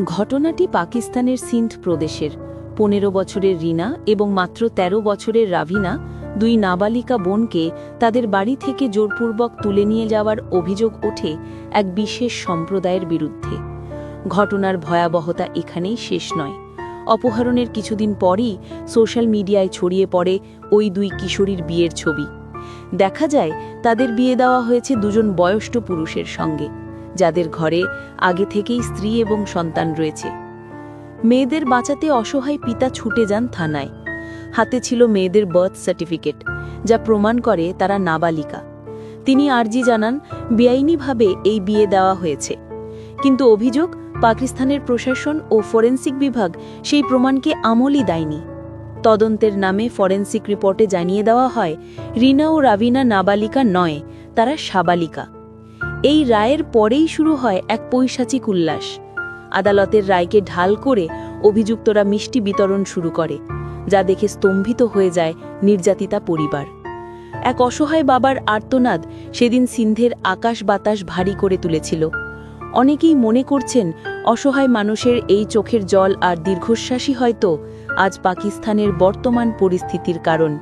ঘটনাটি পাকিস্তানের সিন্ধ প্রদেশের। পনেরো বছরের রিনা এবং মাত্র ১৩ বছরের রাভিনা, দুই নাবালিকা বোনকে তাদের বাড়ি থেকে জোরপূর্বক তুলে নিয়ে যাওয়ার অভিযোগ ওঠে এক বিশেষ সম্প্রদায়ের বিরুদ্ধে। ঘটনার ভয়াবহতা এখানেই শেষ নয়। অপহরণের কিছুদিন পরই সোশ্যাল মিডিয়ায় ছড়িয়ে পড়ে ওই দুই কিশোরীর বিয়ের ছবি। দেখা যায়, তাদের বিয়ে দেওয়া হয়েছে দুজন বয়স্ক পুরুষের সঙ্গে। যাদের ঘরে আগে থেকেই স্ত্রী এবং সন্তান রয়েছে। মেয়েদের বাঁচাতে অসহায় পিতা ছুটে যান থানায়। হাতে ছিল মেয়েদের বার্থ সার্টিফিকেট, যা প্রমাণ করে তারা নাবালিকা। তিনি আর্জি জানান, বেআইনিভাবে এই বিয়ে দেওয়া হয়েছে। কিন্তু অভিযোগ, পাকিস্তানের প্রশাসন ও ফরেন্সিক বিভাগ সেই প্রমাণকে আমলই দেয়নি। তদন্তের নামে ফরেন্সিক রিপোর্টে জানিয়ে দেওয়া হয়, রিনা ও রাভিনা নাবালিকা নয়, তারা সাবালিকা। এই রায়ের পরেই শুরু হয় এক পৈশাচিক উল্লাস। আদালতের রায়কে ঢাল করে অভিযুক্তরা মিষ্টি বিতরণ শুরু করে, যা দেখে স্তম্ভিত হয়ে যায় নির্যাতিতা পরিবার। এক অসহায় বাবার আর্তনাদ সেদিন সিন্ধের আকাশ বাতাস ভারী করে তুলেছিল। অনেকেই মনে করছেন, অসহায় মানুষের এই চোখের জল আর দীর্ঘশ্বাসই হয়তো আজ পাকিস্তানের বর্তমান পরিস্থিতির কারণ।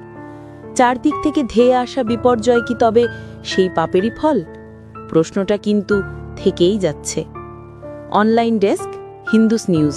চারদিক থেকে ধেয়ে আসা বিপর্যয় কি তবে সেই পাপেরই ফল? প্রশ্নটা কিন্তু থেকেই যাচ্ছে। অনলাইন ডেস্ক হিন্দুস নিউজ।